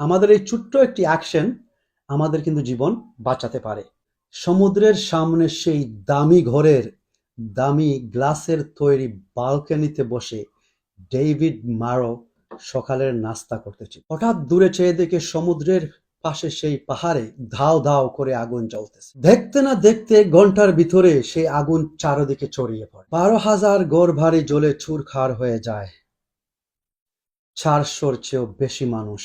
আমাদের এই ছোট্ট একটি অ্যাকশন আমাদের কিন্তু জীবন বাঁচাতে পারে। সমুদ্রের সামনে সেই দামি ঘরের, দামি গ্লাসের তৈরি বালকানিতে বসে ডেভিড মারো সকালের নাস্তা করতেছে হঠাৎ দূরে চেয়ে দেখে সমুদ্রের পাশে সেই পাহাড়ে ধাও ধাও করে আগুন জ্বলতেছে। দেখতে না দেখতে ঘণ্টার ভিতরে সেই আগুন চারদিকে ছড়িয়ে পড়ে। বারো হাজার গড় ভারী জ্বলে চুরখার হয়ে যায়। চারশোর চেয়েও বেশি মানুষ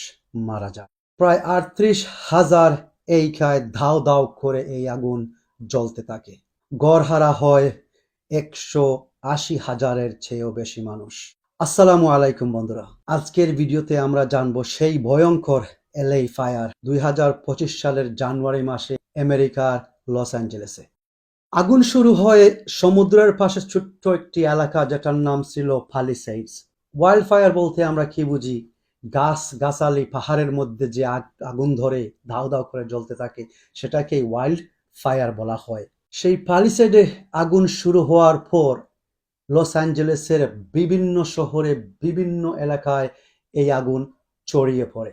মারা যায়। প্রায় আটত্রিশ হাজার এই খায় ধাও ধাও করে এই আগুন জ্বলতে থাকে। গড়হারা হয় একশো আশি হাজারের চেয়েও বেশি মানুষ। আসসালামু আলাইকুম বন্ধুরা। আজকের ভিডিওতে আমরা জানব সেই ভয়ঙ্কর এলএ ফায়ার দুই হাজার পঁচিশ সালের জানুয়ারি মাসে আমেরিকার লস অ্যাঞ্জেলেসে। আগুন শুরু হয় সমুদ্রের পাশে ছোট্ট একটি এলাকা যেটার নাম ছিল ফালিসাইডস। ওয়াইল্ড ফায়ার বলতে আমরা কি বুঝি? গাছ, গাছালি, পাহাড়ের মধ্যে যে আগ- আগুন ধরে ধাও ধাও করে জ্বলতে থাকে সেটাকে ওয়াইল্ড ফায়ার বলা হয়। সেই পালিসেডে আগুন শুরু হওয়ার পর লস অ্যাঞ্জেলেসের বিভিন্ন শহরে, বিভিন্ন এলাকায় এই আগুন ছড়িয়ে পড়ে।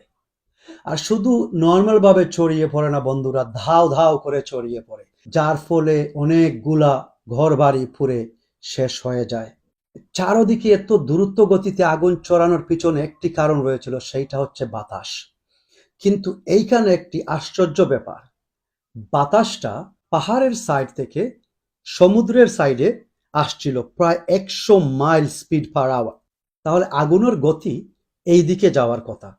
আর শুধু নর্মালভাবে ছড়িয়ে পড়ে না বন্ধুরা, ধাও ধাও করে ছড়িয়ে পড়ে। যার ফলে অনেকগুলা ঘর বাড়ি পুড়ে শেষ হয়ে যায়। চারদিকে এত দ্রুত গতিতে আগুন চড়ানোর পিছনে একটি কারণ রয়েছিল, সেইটা হচ্ছে বাতাস। কিন্তু এইখানে একটি আশ্চর্য ব্যাপার। বাতাসটা পাহাড়ের সাইড থেকে সমুদ্রের সাইডে আসছিল প্রায় একশো মাইল স্পিড পার আওয়ার তাহলে আগুনের গতি এই দিকে যাওয়ার কথা।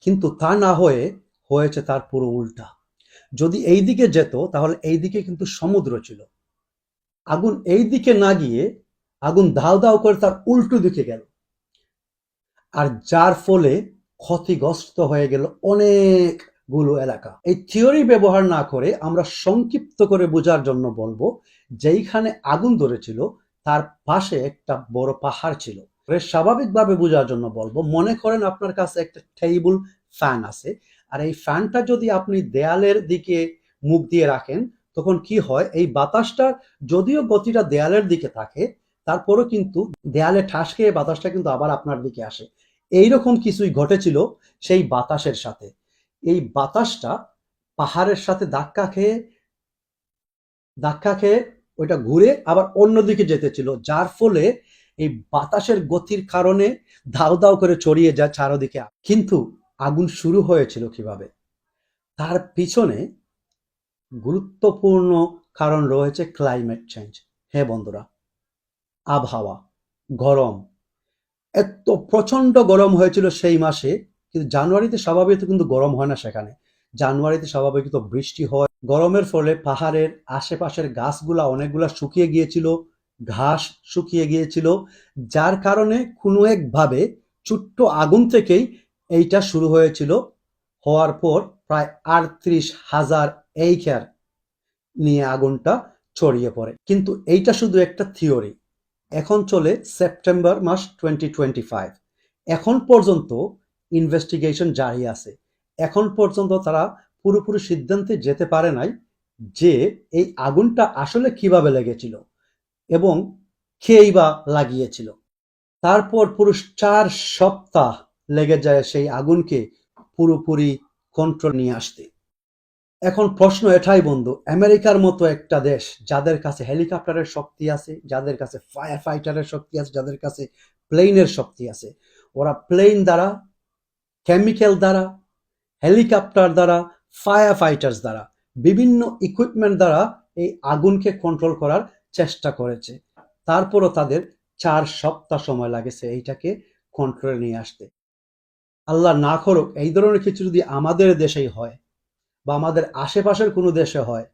কিন্তু তা না হয়ে হয়েছে তার পুরো উল্টা। যদি এই দিকে যেত, তাহলে এই দিকে কিন্তু সমুদ্র ছিল। আগুন এই দিকে না গিয়ে আগুন ধাও ধাও করে তার উল্টো দিকে গেল। আর যার ফলে ক্ষতিগ্রস্ত হয়ে গেল অনেকগুলো এলাকা। এই থিওরি ব্যবহার না করে আমরা সংক্ষিপ্ত করে বোঝার জন্য বলব, যেইখানে আগুন ধরেছিল, তার পাশে একটা বড় পাহাড় ছিল। স্বাভাবিকভাবে বোঝার জন্য বলব, মনে করেন আপনার কাছে একটা টেবিল ফ্যান আছে, আর এই ফ্যানটা যদি আপনি দেয়ালের দিকে মুখ দিয়ে রাখেন, তখন কি হয়, এই বাতাসটার যদিও গতিটা দেয়ালের দিকে থাকে তারপরও কিন্তু দেয়ালে ঠাস খেয়ে বাতাসটা কিন্তু আবার আপনার দিকে আসে। এইরকম কিছুই ঘটেছিল সেই বাতাসের সাথে। এই বাতাসটা পাহাড়ের সাথে ধাক্কা খেয়ে ধাক্কা খেয়ে ওইটা ঘুরে আবার অন্যদিকে যেতেছিল যার ফলে এই বাতাসের গতির কারণে ধাও ধাও করে ছড়িয়ে যায় চারদিকে। কিন্তু আগুন শুরু হয়েছিল কীভাবে? তার পিছনে গুরুত্বপূর্ণ কারণ রয়েছে ক্লাইমেট চেঞ্জ হ্যাঁ বন্ধুরা আবহাওয়া, গরম। এত প্রচণ্ড গরম হয়েছিল সেই মাসে, কিন্তু জানুয়ারিতে স্বাভাবিক কিন্তু গরম হয় না সেখানে। জানুয়ারিতে স্বাভাবিকত বৃষ্টি হয়। গরমের ফলে পাহাড়ের আশেপাশের গাছগুলা অনেকগুলা শুকিয়ে গিয়েছিল, ঘাস শুকিয়ে গিয়েছিল, যার কারণে কোনো একভাবে ছোট্ট আগুন থেকেই এইটা শুরু হয়েছিল। হওয়ার পর প্রায় আটত্রিশ হাজার এইখার নিয়ে আগুনটা ছড়িয়ে পড়ে। কিন্তু এইটা শুধু একটা থিওরি। এখন চলে সেপ্টেম্বর মাস টোয়েন্টি টোয়েন্টি ফাইভ এখন পর্যন্ত ইনভেস্টিগেশন জারি আছে। এখন পর্যন্ত তারা পুরোপুরি সিদ্ধান্তে যেতে পারে নাই যে এই আগুনটা আসলে কীভাবে লেগেছিল এবং খেয়েই বা লাগিয়েছিল। তারপর পুরো চার সপ্তাহ লেগে যায় সেই আগুনকে পুরোপুরি কন্ট্রোল নিয়ে আসতে। এখন প্রশ্ন এটাই বন্ধু, আমেরিকার মতো একটা দেশ যাদের কাছে হেলিকপ্টারের শক্তি আছে, যাদের কাছে ফায়ার ফাইটারের শক্তি আছে, যাদের কাছে প্লেনের শক্তি আছে, ওরা প্লেন দ্বারা কেমিক্যাল দ্বারা হেলিকপ্টার দ্বারা ফায়ার ফাইটার্স দ্বারা, বিভিন্ন ইকুইপমেন্ট দ্বারা এই আগুনকে কন্ট্রোল করার চেষ্টা করেছে। তারপরও তাদের চার সপ্তাহ সময় লাগেছে এইটাকে কন্ট্রোলে নিয়ে আসতে। আল্লাহ না করুক, এই ধরনের কিছু যদি আমাদের দেশেই হয় বা আমাদের আশেপাশের কোনো দেশে হয়,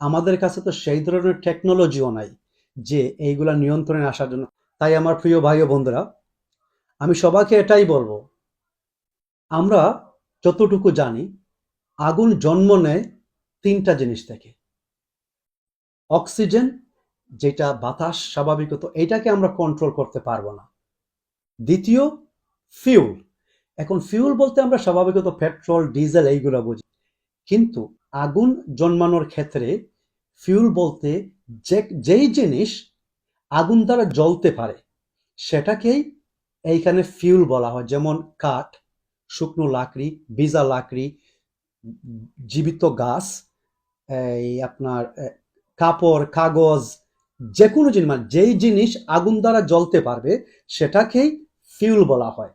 আমাদের কাছে তো সেই ধরনের টেকনোলজিও নাই যে এইগুলা নিয়ন্ত্রণে আসার জন্য। তাই আমার প্রিয় ভাই ও বন্ধুরা, আমি সবাইকে এটাই বলব, আমরা যতটুকু জানি, আগুন জন্ম নেয় তিনটা জিনিস থেকে। অক্সিজেন, যেটা বাতাস স্বাভাবিকত এটাকে আমরা কন্ট্রোল করতে পারব না। দ্বিতীয় ফিউল এখন ফিউল বলতে আমরা স্বাভাবিকত পেট্রোল ডিজেল এইগুলো বুঝি। কিন্তু আগুন জন্মানোর ক্ষেত্রে ফিউল বলতে যে, যেই জিনিস আগুন দ্বারা জ্বলতে পারে, সেটাকেই এইখানে ফিউল বলা হয়। যেমন কাঠ, শুকনো লাকড়ি, ভিজা লাকড়ি, জীবিত গাছ, এই আপনার কাপড়, কাগজ যে কোনো জিনিস মানে যেই জিনিস আগুন দ্বারা জ্বলতে পারবে, সেটাকেই ফিউল বলা হয়।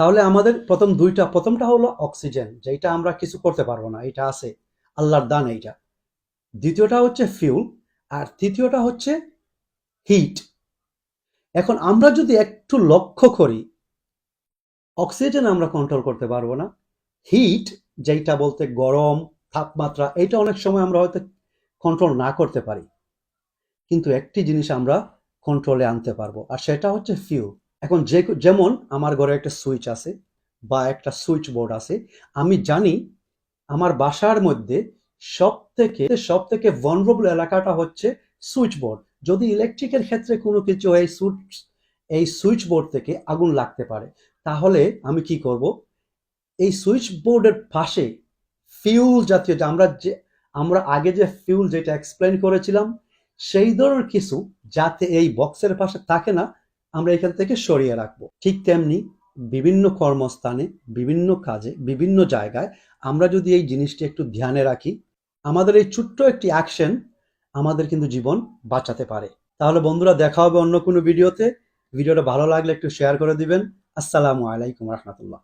তাহলে আমাদের প্রথম দুইটা, প্রথমটা হলো অক্সিজেন যেটা আমরা কিছু করতে পারব না এটা আছে আল্লাহর দান এইটা। দ্বিতীয়টা হচ্ছে ফিউল আর তৃতীয়টা হচ্ছে হিট এখন আমরা যদি একটু লক্ষ্য করি, অক্সিজেন আমরা কন্ট্রোল করতে পারব না। হিট যেটা বলতে গরম, তাপমাত্রা এটা অনেক সময় আমরা হয়তো কন্ট্রোল না করতে পারি। কিন্তু একটি জিনিস আমরা কন্ট্রোলে আনতে পারব, আর সেটা হচ্ছে ফিউল এখন যে যেমন আমার ঘরে একটা সুইচ আছে বা একটা সুইচ বোর্ড আছে, আমি জানি আমার বাসার মধ্যে সব থেকে সব থেকে ভনরেবল এলাকাটা হচ্ছে সুইচ বোর্ড। যদি ইলেকট্রিকের ক্ষেত্রে কোনো কিছু এই সুইচ এই সুইচ বোর্ড থেকে আগুন লাগতে পারে, তাহলে আমি কি করব? এই সুইচ বোর্ডের পাশে ফিউল জাতীয় যে আমরা যে, আমরা আগে যে ফিউল যেটা এক্সপ্লেন করেছিলাম, সেই ধরনের কিছু যাতে এই বক্সের পাশে থাকে না আমরা এখান থেকে সরিয়ে রাখব। ঠিক তেমনি বিভিন্ন কর্মস্থানে, বিভিন্ন কাজে, বিভিন্ন জায়গায় আমরা যদি এই জিনিসটি একটু ধ্যানে রাখি, আমাদের এই ছোট্ট একটি অ্যাকশন আমাদের কিন্তু জীবন বাঁচাতে পারে। তাহলে বন্ধুরা, দেখা হবে অন্য কোনো ভিডিওতে ভিডিওটা ভালো লাগলে একটু শেয়ার করে দিবেন। আসসালামু আলাইকুম রহমতুল্লাহ।